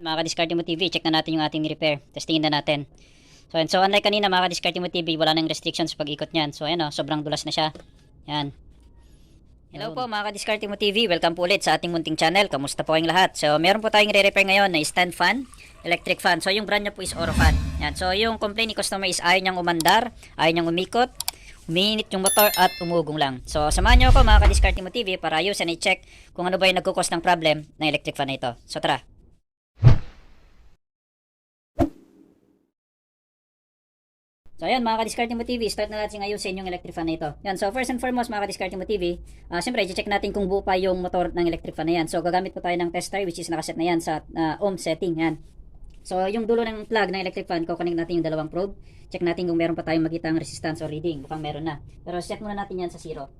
Mga mo TV, check na natin yung ating repair. Testingin na natin. So, ayan. so unlike kanina mga mo TV, wala nang restrictions pag ikot niyan. So ayan o, sobrang dulas na siya. Yan. Hello po mga ka-discarding mo TV, welcome po ulit sa ating munting channel. Kamusta po kayong lahat? So meron po tayong re-repair ngayon na stand fan, electric fan. So yung brand niya po is Orofan. Yan. So yung complaint ni customer is ayaw niyang umandar, ayaw niyang umikot, umiinit yung motor at umugong lang. So samahan niyo ako mga ka-discarding mo TV para ayusin i-check kung ano ba yung nagkukos ng problem ng electric fan na ito. So tara. So ayan mga ka-discarding mo TV, start na natin ayusin yung electric fan na ito. Yan, so first and foremost mga ka-discarding mo TV, uh, siyempre i-check natin kung buo pa yung motor ng electric fan na yan. So gagamit po tayo ng tester which is nakaset na yan sa uh, ohm setting. Yan. So yung dulo ng plug ng electric fan, kukunik natin yung dalawang probe. Check natin kung meron pa tayong makitang resistance or reading. Mukhang meron na. Pero set muna natin yan sa 0.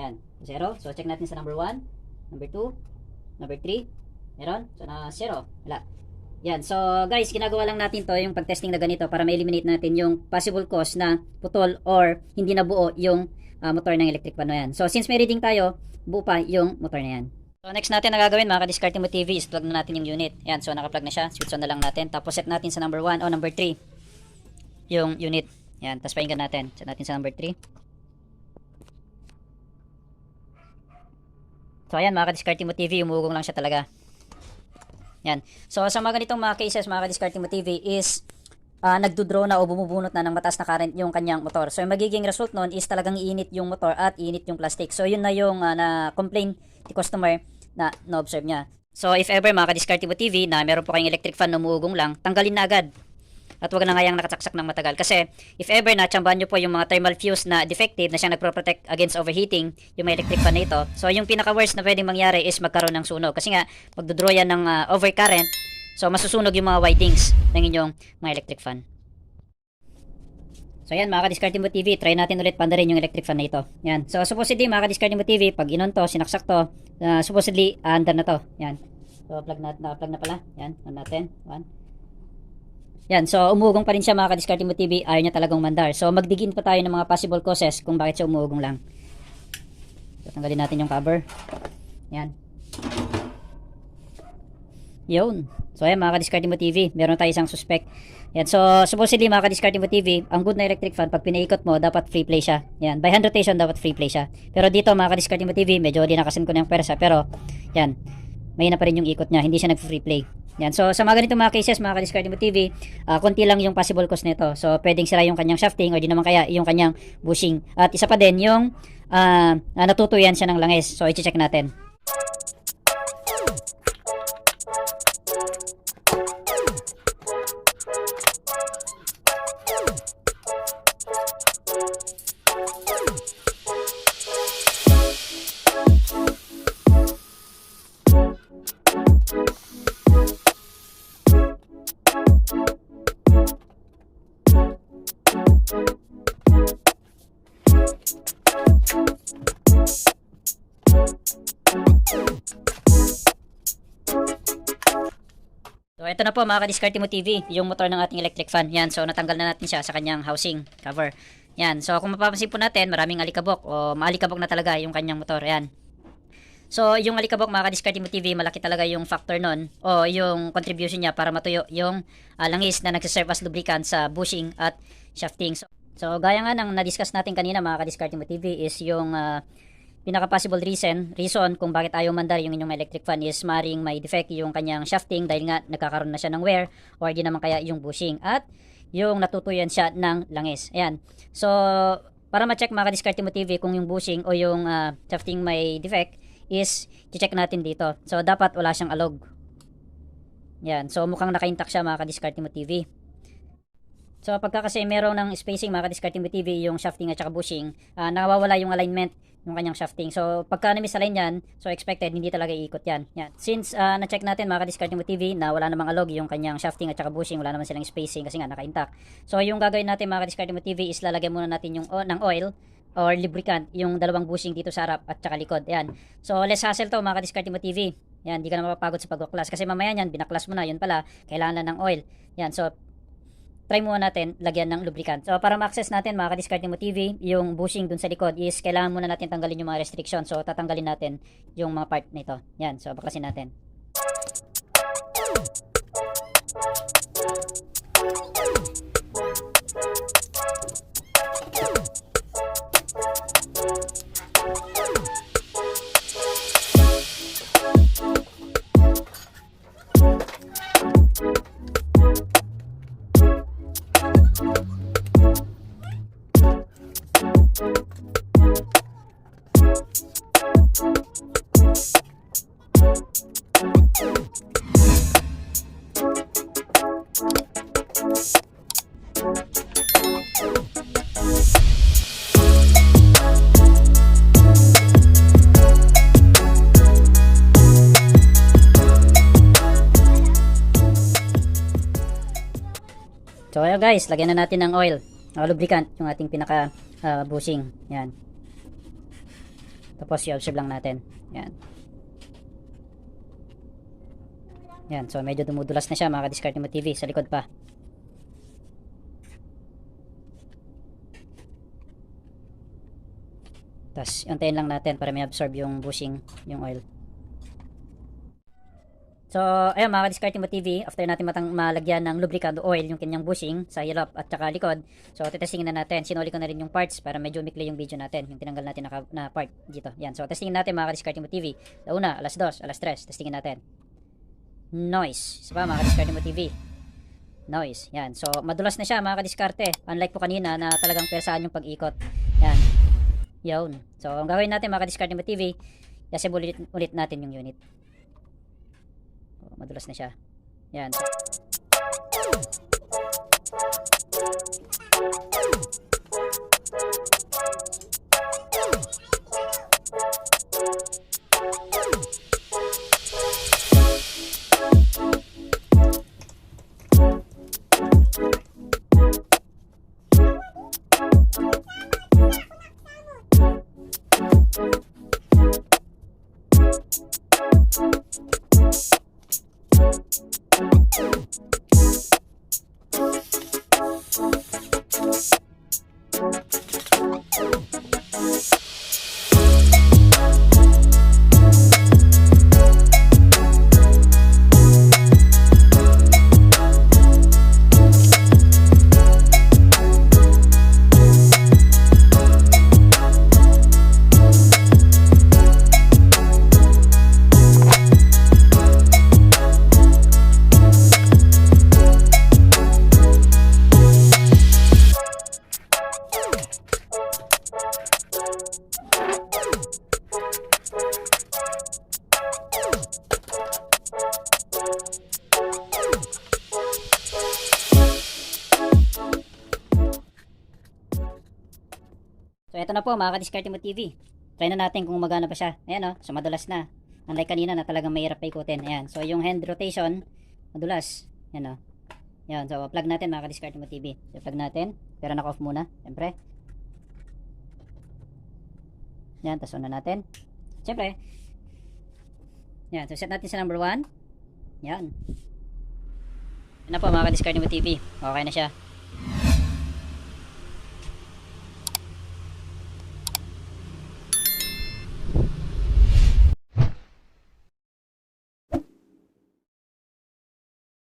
Yan, 0. So check natin sa number 1, number 2, number 3. Meron? So na 0. Wala. Yan. So, guys, ginagawa lang natin to yung pag-testing na ganito para ma-eliminate natin yung possible cause na putol or hindi na buo yung ah, motor ng electric fan na yan. So, since may reading tayo, buo pa yung motor na yan. So, next natin na gagawin, mga ka-discarding mo TV, is plug na natin yung unit. Yan. So, naka-plug na siya. Switch on na lang natin. Tapos, set natin sa number 1 o number 3 yung unit. Yan. Tapos, pahingan natin. Set natin sa number 3. So, ayan, mga ka-discarding mo TV, umugong lang siya talaga. Yan. So sa mga ganitong mga cases, mga ka-discarding TV is uh, nagdo-draw na o bumubunot na ng mataas na current yung kanyang motor. So yung magiging result nun is talagang iinit yung motor at iinit yung plastic. So yun na yung uh, na-complain ni customer na na-observe niya. So if ever mga ka-discarding TV na meron po kayong electric fan na umuugong lang, tanggalin na agad. At wag na ngayang nakatsaksak ng matagal. Kasi if ever na tsambahan nyo po yung mga thermal fuse na defective na siyang nagpro-protect against overheating, yung may electric fan na ito. So yung pinaka-worst na pwedeng mangyari is magkaroon ng sunog. Kasi nga, magdodraw yan ng uh, overcurrent. So masusunog yung mga windings ng inyong mga electric fan. So yan mga ka-discarding mo TV, try natin ulit pandarin yung electric fan na ito. Yan. So supposedly mga ka-discarding mo TV, pag inon to, sinaksak to, uh, supposedly under na to. Yan. So plug na, naka-plug na pala. Yan, on natin. One. Yan, so umugong pa rin siya mga ka-discarding mo TV, ayaw niya talagang mandar. So magdigin pa tayo ng mga possible causes kung bakit siya umugong lang. So tanggalin natin yung cover. Yan. Yun. So ayan mga ka-discarding mo TV, meron tayo isang suspect. Yan, so supposedly mga ka-discarding mo TV, ang good na electric fan, pag pinaikot mo, dapat free play siya. Yan, by hand rotation, dapat free play siya. Pero dito mga ka-discarding mo TV, medyo dinakasin ko na yung persa, pero yan, may na pa rin yung ikot niya, hindi siya nag-free play. Yan. So, sa mga ganito mga cases, mga ka-discarding mo TV, uh, konti lang yung possible cause nito. So, pwedeng sira yung kanyang shafting o di naman kaya yung kanyang bushing. At isa pa din, yung uh, natutuyan siya ng langis. So, i-check natin. Ito na po mga ka-discard TV, yung motor ng ating electric fan. Yan, so natanggal na natin siya sa kanyang housing cover. Yan, so kung mapapansin po natin, maraming alikabok o maalikabok na talaga yung kanyang motor. Yan. So, yung alikabok mga ka-discard TV, malaki talaga yung factor nun o yung contribution niya para matuyo yung uh, langis na nagsiserve as lubricant sa bushing at shafting. So, so gaya nga ng na-discuss natin kanina mga ka-discard TV is yung uh, pinaka-possible reason, reason kung bakit ayaw mandar yung inyong electric fan is maring may defect yung kanyang shafting dahil nga nagkakaroon na siya ng wear or di naman kaya yung bushing at yung natutuyan siya ng langis. Ayan. So, para ma-check mga ka-discard mo TV kung yung bushing o yung uh, shafting may defect is check natin dito. So, dapat wala siyang alog. Yan. So, mukhang naka-intact siya mga ka-discard mo TV. So pagka kasi meron ng spacing mga ka-discard mo TV yung shafting at saka bushing, uh, nawawala yung alignment yung kanyang shafting. So pagka na-misalign yan, so expected hindi talaga iikot yan. yan. Since uh, na-check natin mga ka-discard mo TV na wala namang alog yung kanyang shafting at saka bushing, wala naman silang spacing kasi nga naka-intact. So yung gagawin natin mga ka-discard mo TV is lalagyan muna natin yung ng oil or lubricant yung dalawang bushing dito sa harap at saka likod. Yan. So less hassle to mga ka-discard mo TV. Yan, di ka na mapapagod sa pag-class kasi mamaya yan, binaklas mo na, yun pala, kailangan lang ng oil. Yan, so try muna natin lagyan ng lubricant. So para ma-access natin mga ka-discard mo TV, yung bushing dun sa likod is kailangan muna natin tanggalin yung mga restriction. So tatanggalin natin yung mga part nito. Yan, so baklasin natin. So ayan guys, lagyan na natin ng oil. Uh, lubricant, yung ating pinaka ah, bushing. Yan. Tapos i-observe lang natin. Yan. Yan, so medyo dumudulas na siya mga ka-discard mo TV sa likod pa. Tapos, antayin lang natin para may absorb yung bushing, yung oil. So, ayun mga ka-discard mo TV, after natin matang malagyan ng lubricant oil yung kanyang bushing sa hilap at saka likod, so testingin na natin. Sinuli ko na rin yung parts para medyo umikli yung video natin, yung tinanggal natin na, na part dito. Yan, so testingin natin mga ka-discard mo TV. Sa una, alas 2, alas 3, testingin natin. Noise. Isa pa mga ka-discard mo TV. Noise. Yan. So, madulas na siya mga kadiskarte. Unlike po kanina na talagang persaan yung pag-ikot. Yan. Yun. So, ang gawin natin mga kadiskarte mo TV, kasi ulit, ulit natin yung unit. Madulas na siya. Yan. So, So, eto na po mga kadiskarte mo TV. Try na natin kung magana pa siya. Ayan o, so madulas na. Unlike kanina na talagang mahirap pa ikutin. Ayan, so yung hand rotation, madulas. Ayan o. Ayan, so plug natin mga kadiskarte mo TV. So, plug natin. Pero naka-off muna, siyempre. Ayan, tapos on na natin. Siyempre. Ayan, so set natin sa number 1. Ayan. Yan na po mga kadiskarte mo TV. Okay na siya.